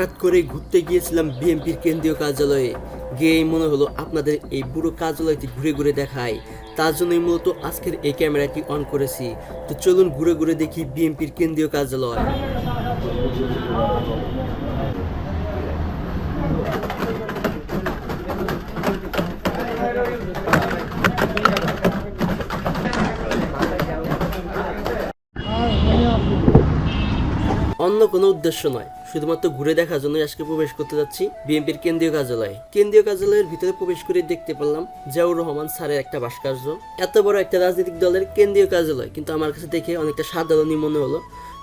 হঠাৎ করে ঘুরতে গিয়েছিলাম বিএনপির কেন্দ্রীয় কার্যালয়ে। গিয়েই মনে হলো আপনাদের এই বুড়ো কার্যালয়টি ঘুরে ঘুরে দেখায়। তার জন্যই মূলত আজকের এই ক্যামেরাটি অন করেছি। তো চলুন ঘুরে ঘুরে দেখি বিএনপির কেন্দ্রীয় কার্যালয়। অন্য কোনো উদ্দেশ্য নয়। শুধুমাত্র ঘুরে দেখার জন্য আজকে প্রবেশ করতে যাচ্ছি বিএনপির কেন্দ্রীয় কার্যালয়ে। কেন্দ্রীয় কার্যালয়ের ভিতরে প্রবেশ করে দেখতে পেলাম জিয়াউর রহমান স্যারের একটা ভাস্কর্য। এত বড় একটা রাজনৈতিক দলের কেন্দ্রীয় কার্যালয়। কিন্তু আমার কাছে দেখে অনেকটা সাধারণই মনে হলো।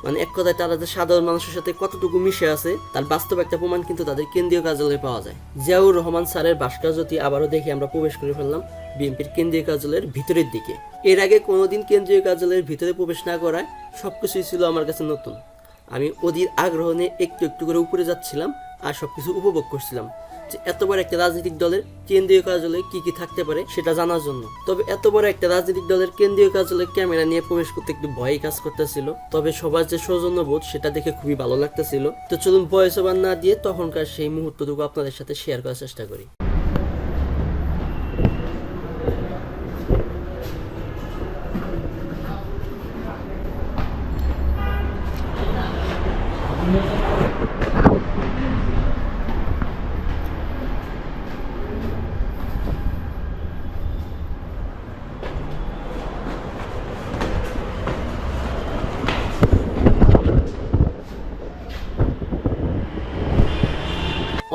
মানে এক কথায় তারা যে সাধারণ মানুষের সাথে কতটুকু মিশে আছে, তার বাস্তব একটা প্রমাণ কিন্তু তাদের কেন্দ্রীয় কার্যালয়ে পাওয়া যায়। জিয়াউর রহমান স্যারের ভাস্কর্যটি আবারও দেখে আমরা প্রবেশ করে ফেললাম বিএনপির কেন্দ্রীয় কার্যালয়ের ভিতরের দিকে। এর আগে কোনোদিন কেন্দ্রীয় কার্যালয়ের ভিতরে প্রবেশ না করায় সবকিছুই ছিল আমার কাছে নতুন। আমি অধীর আগ্রহ নিয়ে একটু একটু করে উপরে যাচ্ছিলাম আর সবকিছু উপভোগ করছিলাম যে এত বড় একটা রাজনৈতিক দলের কেন্দ্রীয় কার্যালয়ে কি কি থাকতে পারে সেটা জানার জন্য। তবে এত বড় একটা রাজনৈতিক দলের কেন্দ্রীয় কার্যালয়ে ক্যামেরা নিয়ে প্রবেশ করতে একটু ভয়ই কাজ করতেছিল। তবে সবার যে সৌজন্য বোধ সেটা দেখে খুবই ভালো লাগতেছিল। তো চলুন বয়স না দিয়ে তখনকার সেই মুহূর্তটুকু আপনাদের সাথে শেয়ার করার চেষ্টা করি।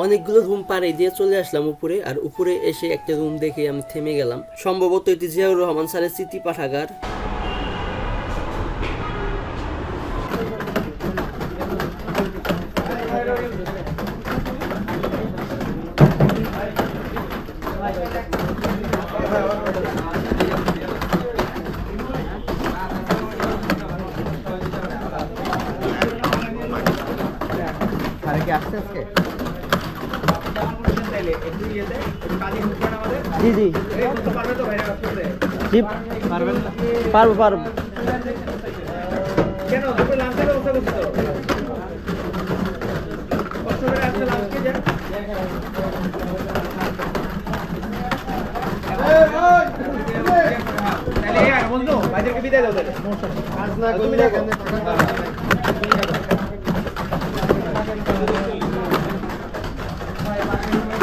অনেকগুলো রুম পাড়ে দিয়ে চলে আসলাম উপরে, আর উপরে এসে একটা রুম দেখে আমি থেমে গেলাম। সম্ভবত এটি জিয়াউর রহমান স্যারের স্মৃতি পাঠাগার। আরে কি জি জি। জি পারব পারব। বন্ধু ভাইদেরকে বিদায় দাও তাহলে। তুমি দেখো। Thank you.